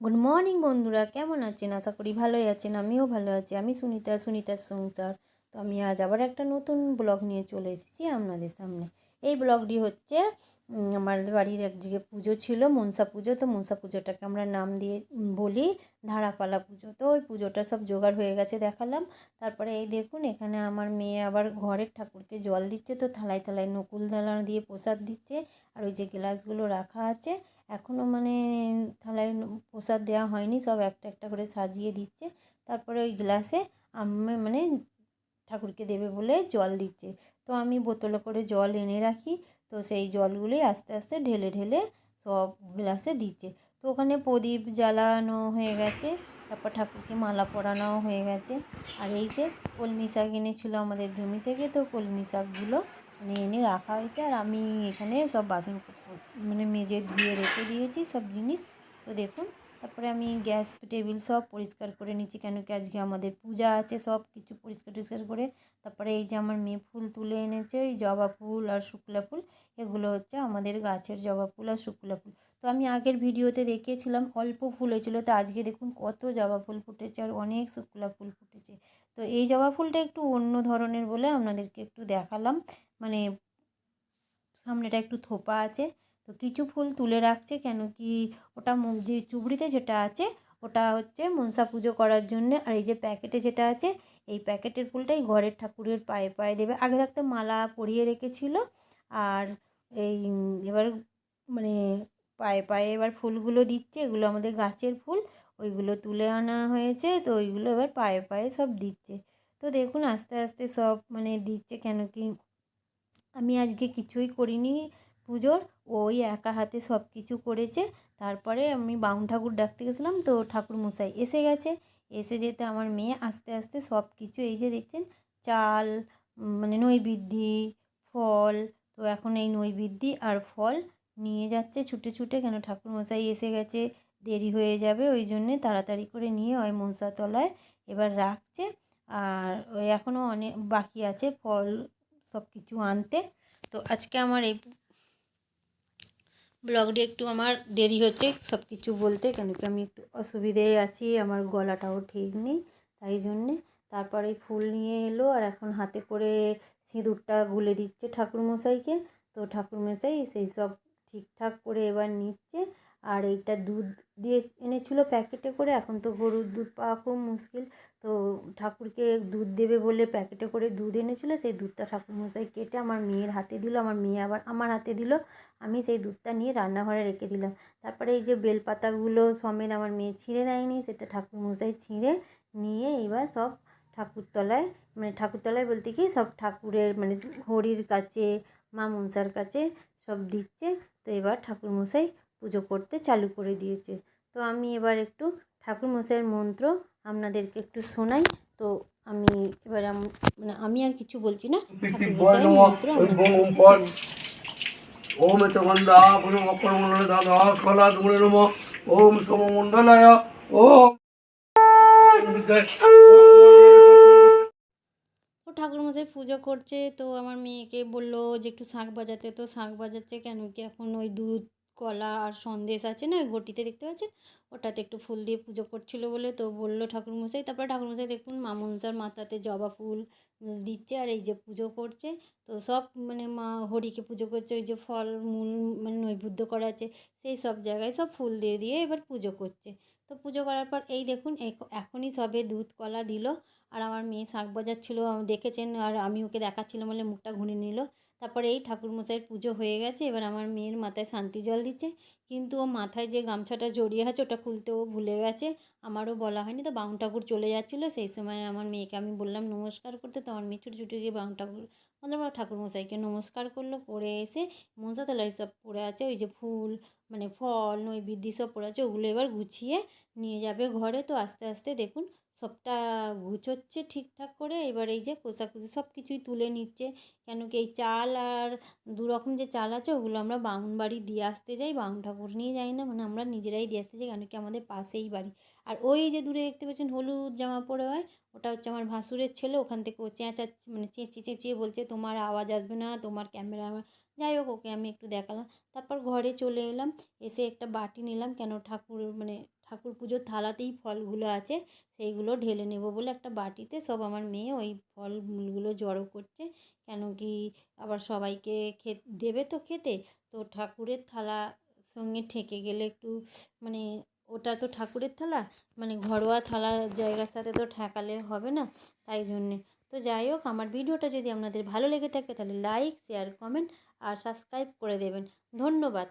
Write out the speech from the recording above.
Good morning বন্ধুরা। কেমন আছেন? আশা করি ভালোই আছেন। আমিও ভালো আছি। আমি সুনিতা সুনিতা সংসার তো আমি আজ আবার একটা নতুন ব্লগ নিয়ে চলে এসেছি আপনাদের সামনে। এই ব্লগটি হচ্ছে আমার বাড়ির একদিকে পুজো ছিল, মনসা পুজো। তো মনসা পুজোটাকে আমরা নাম দিয়ে বলি ধারাপালা পুজো। তো ওই পুজোটা সব জোগাড় হয়ে গেছে দেখালাম। তারপরে এই দেখুন, এখানে আমার মেয়ে আবার ঘরের ঠাকুরকে জল দিচ্ছে, তো থালায় থালায় নকুল দানা দিয়ে প্রসাদ দিচ্ছে। আর ওই যে গ্লাসগুলো রাখা আছে, এখনও মানে থালায় প্রসাদ দেওয়া হয়নি, সব একটা একটা করে সাজিয়ে দিচ্ছে। তারপরে ওই গ্লাসে আমি মানে ঠাকুরকে দেবে বলে জল দিচ্ছে। তো আমি বোতলে করে জল এনে রাখি। তো সেই জলগুলি আস্তে আস্তে ঢেলে ঢেলে সব গ্লাসে দিচ্ছে। তো ওখানে প্রদীপ জ্বালানো হয়ে গেছে। তারপর ঠাকুরকে মালা পরানোও হয়ে গেছে। আর এই যে কলমি শাক এনেছিলো আমাদের জমি থেকে, তো কলমি শাকগুলো মানে এনে রাখা হয়েছে। আর আমি এখানে সব বাসন মানে মেজে ধুয়ে রেখে দিয়েছি সব জিনিস। তো দেখুন তারপরে আমি গ্যাস টেবিল সব পরিষ্কার করে নিচ্ছি কেন কি আজকে আমাদের পূজা আছে, সব কিছু পরিষ্কার টরিষ্কার করে তারপরে এই যে আমার মেয়ে ফুল তুলে এনেছে, এই জবা ফুল আর শুক্লা ফুল, এগুলো হচ্ছে আমাদের গাছের জবা ফুল আর শুক্লা ফুল। তো আমি আগের ভিডিওতে দেখিয়েছিলাম, অল্প ফুল হয়েছিল, তো আজকে দেখুন কত জবা ফুল ফুটেছে আর অনেক শুক্লা ফুল ফুটেছে। তো এই জবা ফুলটা একটু অন্য ধরনের বলে আপনাদেরকে একটু দেখালাম মানে সামনেটা একটু থোপা আছে তো কিছু ফুল তুলে রাখছে কেন কি ওটা যে চুবড়িতে যেটা আছে, ওটা হচ্ছে মনসা পুজো করার জন্যে। আর এই যে প্যাকেটে যেটা আছে, এই প্যাকেটের ফুলটাই ঘরের ঠাকুরের পায়ে পায়ে দেবে। আগে থাকতে মালা পরিয়ে রেখেছিল। আর এই এবার মানে পায়ে পায়ে এবার ফুলগুলো দিচ্ছে। এগুলো আমাদের গাছের ফুল। ওইগুলো তুলে আনা হয়েছে। তো ওইগুলো এবার পায়ে পায়ে সব দিচ্ছে। তো দেখুন, আস্তে আস্তে সব মানে দিচ্ছে কেন কি আমি আজকে কিছুই করিনি। পুজোর ওই একা হাতে সব কিছু করেছে। তারপরে আমি বাউন ঠাকুর ডাকতে গেছিলাম, তো ঠাকুর মশাই এসে গেছে। এসে যেতে আমার মেয়ে আস্তে আস্তে সব কিছু এই যে দেখছেন, চাল মানে নৈবেদ্যি, ফল, তো এখন এই নৈবেদ্যি আর ফল নিয়ে যাচ্ছে ছুটে ছুটে। কেন ঠাকুর মশাই এসে গেছে, দেরি হয়ে যাবে, ওই জন্যে তাড়াতাড়ি করে নিয়ে ওই মনসাতলায় এবার রাখছে। আর ওই এখনও অনেক বাকি আছে ফল সব কিছু আনতে। তো আজকে আমার এই ব্লগটি একটু আমার দেরি হচ্ছে সব কিছু বলতে, কেন কি আমি একটু অসুবিধায় আছি, আমার গলাটাও ঠিক নেই, তাই জন্যে। তারপরে ফুল নিয়ে এলো, আর এখন হাতে করে সিঁদুরটা গুলে দিচ্ছে ঠাকুরমশাইকে। তো ঠাকুরমশাই সেই সব ঠিকঠাক করে এবার নিচ্ছে। আর এইটা দুধ দিয়ে এনেছিলো প্যাকেটে করে। এখন তো গরুর দুধ পাওয়া খুব মুশকিল। তো ঠাকুরকে দুধ দেবে বলে প্যাকেটে করে দুধ এনেছিলো। সেই দুধটা ঠাকুরমশাই কেটে আমার মেয়ের হাতে দিল। আমার মেয়ে আবার আমার হাতে দিল। আমি সেই দুধটা নিয়ে রান্নাঘরে রেখে দিলাম। তারপরে এই যে বেলপাতাগুলো সমেত আমার মেয়ে ছিঁড়ে দেয়নি, সেটা ঠাকুরমশাই ছিঁড়ে নিয়ে এবার সব ঠাকুরতলায় মানে ঠাকুরতলায় বলতে কি, সব ঠাকুরের মানে হরির কাছে, মা মনসার কাছে সব দিচ্ছে। তো এবার ঠাকুরমশাই পুজো করতে চালু করে দিয়েছে। তো আমি এবার একটু ঠাকুরমশাইয়ের মন্ত্র আপনাদেরকে একটু শোনাই। তো আমি এবার মানে আমি আর কিছু বলছি না মন্ত্র ওম সোম মন্ডলায় ও বসে পুজো করছে, তো আমার মেয়েকে বলল যে, একটু শাঁখ বাজাতে। তো শাঁখ বাজাচ্ছে কেন? কি এখন ওই দুধ কলা আর সন্দেশ আছে না, ঘটিতে দেখতে পাচ্ছেন? ওটাতে একটু ফুল দিয়ে পুজো করছিল বলে তো বলল ঠাকুরমশাই। তারপরে ঠাকুরমশাই দেখুন মা মনসার মাথাতে জবা ফুল দিচ্ছে আর এই যে পুজো করছে। তো সব মানে মা হরিকে পুজো করছে, ওই যে ফল, মূল মানে নৈবেদ্য করা আছে, সেই সব জায়গায় সব ফুল দিয়ে দিয়ে এবার পুজো করছে। তো পুজো করার পর এই দেখুন, এখ- এখনই সবে দুধ কলা দিল। আর আমার মেয়ে শাঁখ বাজার ছিল দেখেছেন? আর আমি ওকে দেখাচ্ছিলাম বলে মুখটা ঘুরিয়ে নিল। তারপরে এই ঠাকুরমশাইয়ের পুজো হয়ে গেছে, এবার আমার মেয়ের মাথায় শান্তি জল দিচ্ছে। কিন্তু ও মাথায় যে গামছাটা জড়িয়ে আছে, ওটা খুলতে ও ভুলে গেছে। আমারও বলা হয়নি, তো বাউন ঠাকুর চলে যাচ্ছিল। সেই সময় আমার মেয়েকে আমি বললাম, নমস্কার করতে। তো আমার মেয়ে ছুটে ছুটে গিয়ে বাউন ঠাকুর মতলব ঠাকুরমশাইকে নমস্কার করল। করে এসে মনসাতলায় সব পড়ে আছে, ওই যে ফুল মানে ফল, নৈবেদ্য সব পড়ে আছে, ওগুলো এবার গুছিয়ে নিয়ে যাবে ঘরে। তো আস্তে আস্তে দেখুন সবটা গুছোচ্ছে ঠিকঠাক করে। এবার এই যে কোষাকুচি সব কিছুই তুলে নিচ্ছে। কেন কি এই চাল আর দু রকম যে চাল আছে, ওগুলো আমরা বামুন বাড়ি দিয়ে আসতে যাই, বামুন ঠাকুর নিয়ে যাই না মানে আমরা নিজেরাই দিয়ে আসতে যাই, কেন কি আমাদের পাশেই বাড়ি। আর ওই যে দূরে দেখতে পাচ্ছেন হলুদ জামা পরে হয়, ওটা হচ্ছে আমার ভাসুরের ছেলে, ওখান থেকে ও চেঁচা মানে চেঁচিয়ে চেঁচিয়ে বলছে, তোমার আওয়াজ আসবে না, তোমার ক্যামেরা আমার যাই হোক, ওকে আমি একটু দেখালাম। তারপর ঘরে চলে এলাম, এসে একটা বাটি নিলাম, কেন ঠাকুর মানে ঠাকুর পুজোর থালাতেই ফলগুলো আছে, সেইগুলো ঢেলে নেব বলে একটা বাটিতে। সব আমার মেয়ে ওই ফলমূলগুলো জড়ো করছে। কেন কি আবার সবাইকে খে, দেবে তো খেতে। তো ঠাকুরের থালা সঙ্গে ঠেকে গেলে একটু মানে ওটা তো ঠাকুরের থালা মানে ঘরোয়া থালা জায়গার সাথে তো ঠেকালে হবে না তাই জন্যে। তো যাই হোক, আমার ভিডিওটা যদি আপনাদের ভালো লেগে থাকে তাহলে লাইক, শেয়ার, কমেন্ট আর সাবস্ক্রাইব করে দেবেন। ধন্যবাদ।